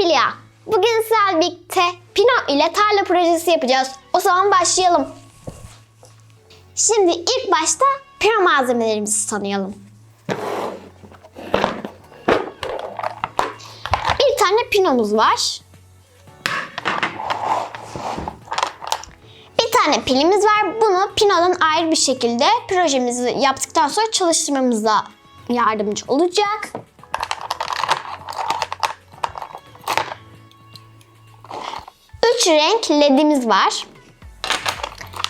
Pilya. Bugün sizlerle birlikte Pino ile tarla projesi yapacağız. O zaman başlayalım. Şimdi ilk başta Pino malzemelerimizi tanıyalım. Bir tane Pino'muz var. Bir tane pilimiz var. Bunu Pino'dan ayrı bir şekilde projemizi yaptıktan sonra çalıştırmamıza yardımcı olacak. Üç renk ledimiz var.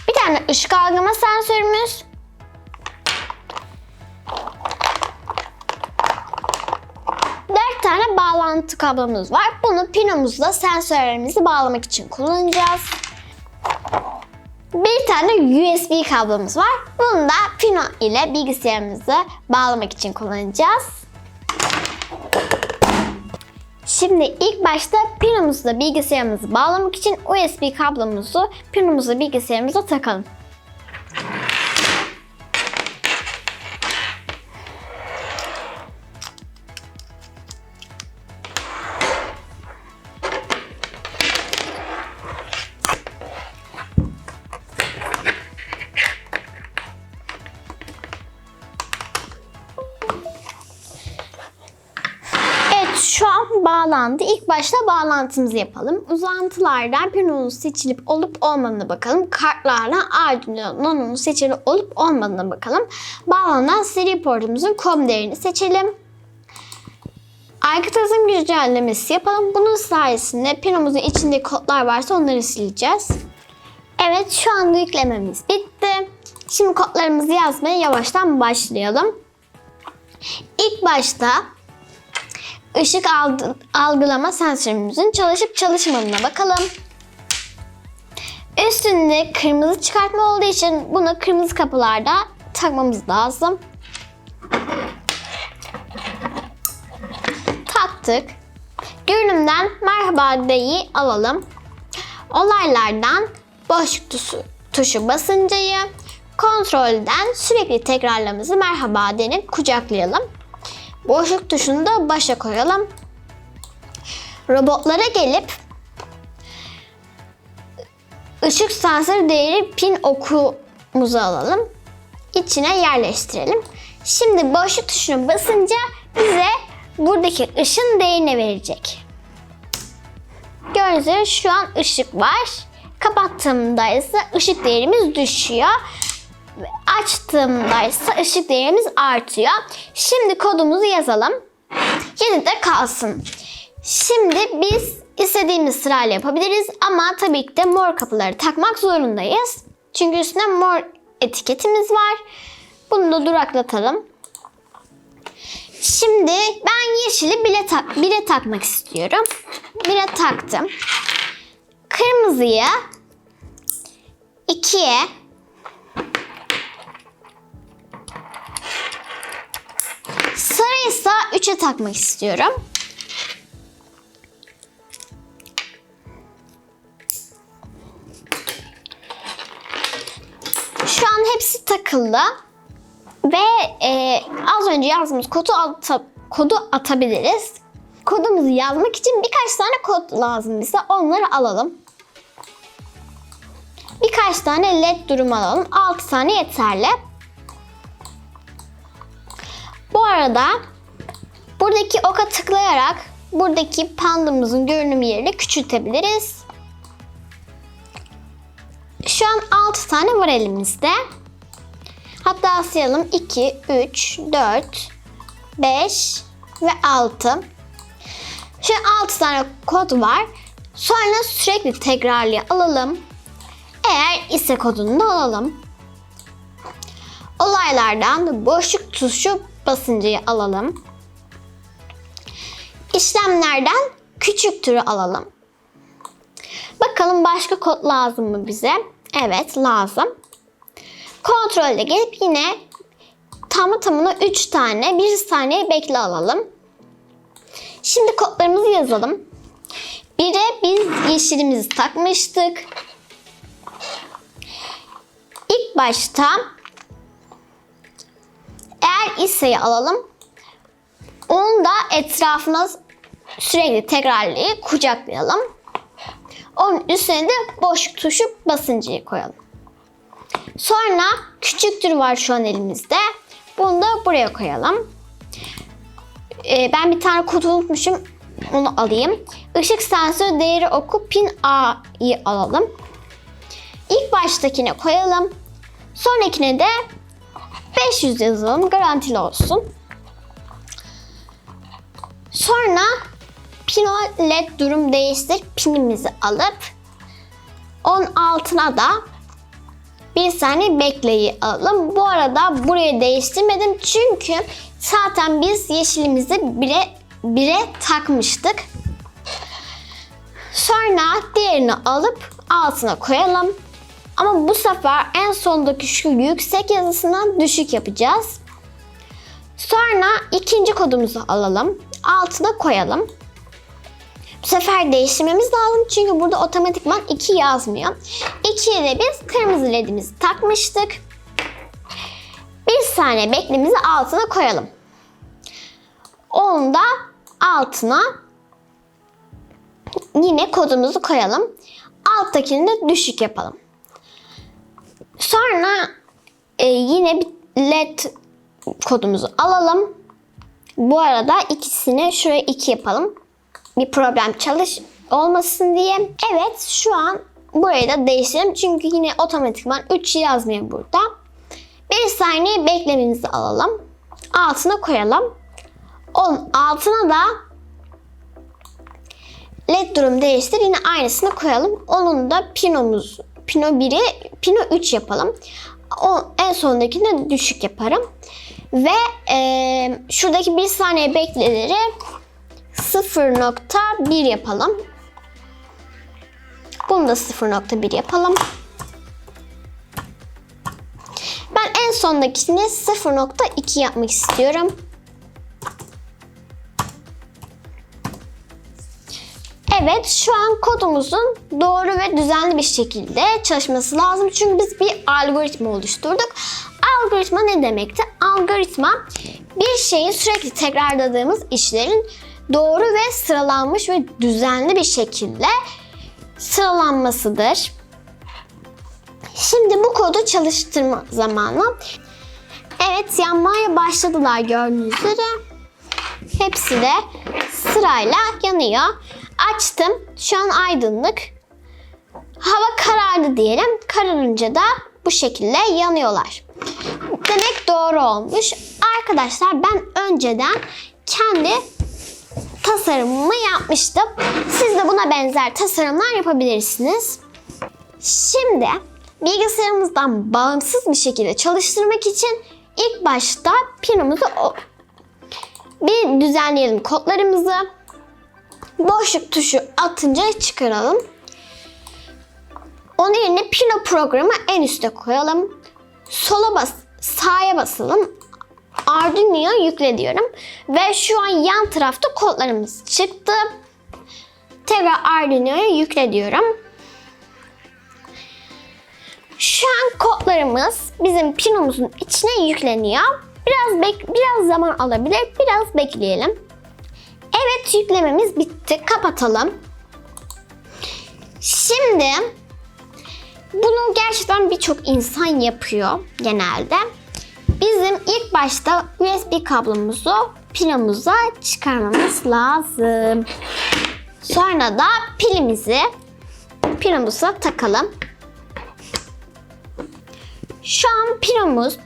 Bir tane ışık algılama sensörümüz. Dört tane bağlantı kablomuz var. Bunu pinomuzla sensörlerimizi bağlamak için kullanacağız. Bir tane USB kablomuz var. Bunu da pino ile bilgisayarımızı bağlamak için kullanacağız. Şimdi ilk başta pinomuzla bilgisayarımızı bağlamak için USB kablomuzu pinomuzla bilgisayarımıza takalım. Şu an bağlandı. İlk başta bağlantımızı yapalım. Uzantılardan Pino'nun seçilip olup olmadığına bakalım. Kartlardan Arduino'nun seçili olup olmadığına bakalım. Bağlanan seri portumuzun COM değerini seçelim. Arka tasarım güncellemesi yapalım. Bunun sayesinde Pino'muzun içinde kodlar varsa onları sileceğiz. Evet şu anda yüklememiz bitti. Şimdi kodlarımızı yazmaya yavaştan başlayalım. İlk başta ışık algılama sensörümüzün çalışıp çalışmadığına bakalım. Üstünde kırmızı çıkartma olduğu için bunu kırmızı kapılarda takmamız lazım. Taktık. Görünümden merhaba deyi alalım. Olaylardan boşluk tuşu, tuşu basıncayı, kontrolden sürekli tekrarlamamızı merhaba denip kucaklayalım. Boşluk tuşunu da başa koyalım. Robotlara gelip ışık sensör değeri pin okumuzu alalım. İçine yerleştirelim. Şimdi boşluk tuşuna basınca bize buradaki ışın değerini verecek. Gördüğünüz üzere şu an ışık var. Kapattığımda ise ışık değerimiz düşüyor. Ve Açtığımda ise ışık değerimiz artıyor. Şimdi kodumuzu yazalım. 7'de kalsın. Şimdi biz istediğimiz sırayla yapabiliriz ama tabii ki de mor kapıları takmak zorundayız. Çünkü üstüne mor etiketimiz var. Bunu da duraklatalım. Şimdi ben yeşili bile, tak bile takmak istiyorum. Bile taktım. Kırmızıyı ikiye 3'e takmak istiyorum. Şu an hepsi takıldı. Ve e, az önce yazdığımız kodu, ata- kodu atabiliriz. Kodumuzu yazmak için birkaç tane kod lazım bize. Onları alalım. Birkaç tane led durum alalım. 6 tane yeterli. Bu arada buradaki oka tıklayarak buradaki pandamızın görünüm yerini küçültebiliriz. Şu an 6 tane var elimizde. Hatta sayalım 2, 3, 4, 5 ve 6. Şu an 6 tane kod var. Sonra sürekli tekrarlı alalım. Eğer ise kodunu da alalım. Olaylardan boşluk tuşu basıncıyı alalım. İşlemlerden küçük türü alalım. Bakalım başka kod lazım mı bize? Evet lazım. Kontrolde gelip yine tamı tamına 3 tane 1 saniye bekle alalım. Şimdi kodlarımızı yazalım. Bire biz yeşilimizi takmıştık. İlk başta eğer iseyi alalım. Onu da etrafına sürekli tekrarlayıp kucaklayalım. Onun üstüne de boşluk tuşu basıncıyı koyalım. Sonra küçüktür var şu an elimizde. Bunu da buraya koyalım. Ee, ben bir tane kutu unutmuşum. Onu alayım. Işık sensörü değeri oku pin A'yı alalım. İlk baştakine koyalım. Sonrakine de 500 yazalım. Garantili olsun. Sonra pino led durum değiştir pinimizi alıp onun altına da bir saniye bekleyi alalım. Bu arada buraya değiştirmedim çünkü zaten biz yeşilimizi bire, bire takmıştık. Sonra diğerini alıp altına koyalım. Ama bu sefer en sondaki şu yüksek yazısına düşük yapacağız. Sonra ikinci kodumuzu alalım. Altına koyalım. Bu sefer değiştirmemiz lazım çünkü burada otomatikman 2 yazmıyor. 2'ye de biz kırmızı ledimizi takmıştık. Bir saniye beklemizi altına koyalım. Onu da altına yine kodumuzu koyalım. Alttakini de düşük yapalım. Sonra e, yine bir led kodumuzu alalım. Bu arada ikisini şuraya 2 yapalım. Bir problem çalış olmasın diye. Evet şu an burayı da değiştirelim. Çünkü yine otomatikman 3 yazmıyor burada. Bir saniye beklemenizi alalım. Altına koyalım. Onun altına da led durum değiştir. Yine aynısını koyalım. Onun da pinomuz pino 1'i pino 3 yapalım. O en sondakini de düşük yaparım. Ve e, şuradaki bir saniye bekleleri 0.1 yapalım. Bunu da 0.1 yapalım. Ben en sondakini 0.2 yapmak istiyorum. Evet şu an kodumuzun doğru ve düzenli bir şekilde çalışması lazım. Çünkü biz bir algoritma oluşturduk. Algoritma ne demekti? Algoritma bir şeyi sürekli tekrarladığımız işlerin doğru ve sıralanmış ve düzenli bir şekilde sıralanmasıdır. Şimdi bu kodu çalıştırma zamanı. Evet yanmaya başladılar gördüğünüz üzere. Hepsi de sırayla yanıyor. Açtım. Şu an aydınlık. Hava karardı diyelim. Kararınca da bu şekilde yanıyorlar. Demek doğru olmuş. Arkadaşlar ben önceden kendi tasarımımı yapmıştım. Siz de buna benzer tasarımlar yapabilirsiniz. Şimdi bilgisayarımızdan bağımsız bir şekilde çalıştırmak için ilk başta pinomuzu bir düzenleyelim kodlarımızı. Boşluk tuşu atınca çıkaralım. Onun yerine Pino programı en üste koyalım. Sola bas, sağa basalım. Arduino'ya yükle diyorum. Ve şu an yan tarafta kodlarımız çıktı. Tekrar Arduino'ya yükle diyorum. Şu an kodlarımız bizim Pino'muzun içine yükleniyor. Biraz bek biraz zaman alabilir. Biraz bekleyelim. Evet yüklememiz bitti. Kapatalım. Şimdi bunu gerçekten birçok insan yapıyor genelde. Bizim ilk başta USB kablomuzu pinomuza çıkarmamız lazım. Sonra da pilimizi pinomuza takalım. Şu an pinomuz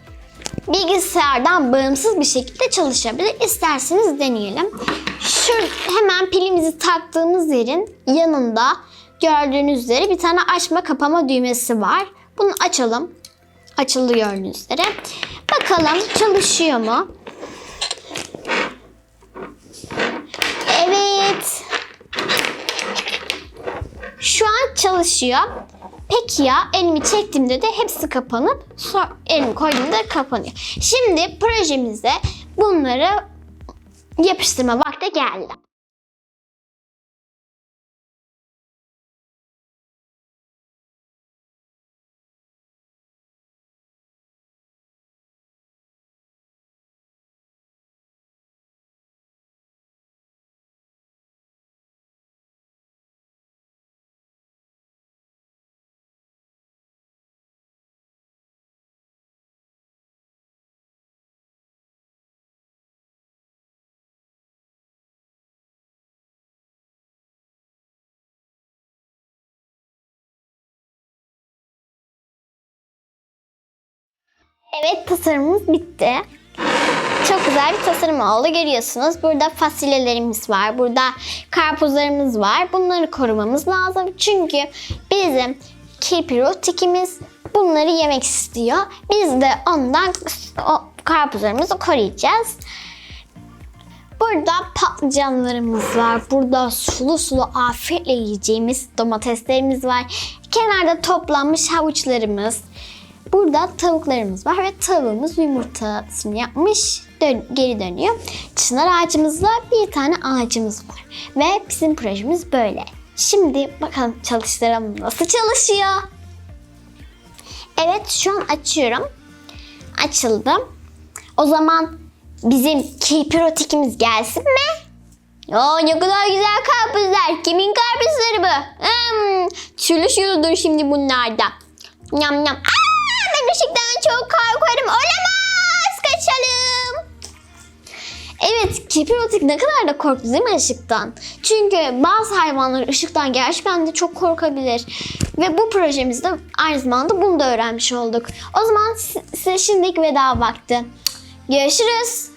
bilgisayardan bağımsız bir şekilde çalışabilir. İsterseniz deneyelim. Şu hemen pilimizi taktığımız yerin yanında gördüğünüz üzere bir tane açma kapama düğmesi var. Bunu açalım. Açıldı gördüğünüz üzere. Bakalım çalışıyor mu? Evet. Şu an çalışıyor. Peki ya elimi çektiğimde de hepsi kapanıp elimi koyduğumda kapanıyor. Şimdi projemize bunları yapıştırma vakti geldi. Evet tasarımımız bitti. Çok güzel bir tasarım oldu görüyorsunuz. Burada fasulyelerimiz var. Burada karpuzlarımız var. Bunları korumamız lazım. Çünkü bizim kirpirotikimiz bunları yemek istiyor. Biz de ondan o karpuzlarımızı koruyacağız. Burada patlıcanlarımız var. Burada sulu sulu afiyetle yiyeceğimiz domateslerimiz var. Kenarda toplanmış havuçlarımız. Burada tavuklarımız var ve tavuğumuz yumurtasını yapmış dön- geri dönüyor. Çınar ağacımızla bir tane ağacımız var. Ve bizim projemiz böyle. Şimdi bakalım çalıştıralım nasıl çalışıyor. Evet şu an açıyorum. Açıldı. O zaman bizim kirpirotikimiz gelsin mi? Oo ne kadar güzel karpuzlar. Kimin karpuzları bu? Hmm, çürüşüyordur şimdi bunlarda. Nyam nyam. Ben ışıktan çok korkarım. Olamaz. Kaçalım. Evet, kirpirotik ne kadar da korktu değil mi ışıktan? Çünkü bazı hayvanlar ışıktan gerçekten de çok korkabilir. Ve bu projemizde aynı zamanda bunu da öğrenmiş olduk. O zaman si- size şimdilik veda vakti. Görüşürüz.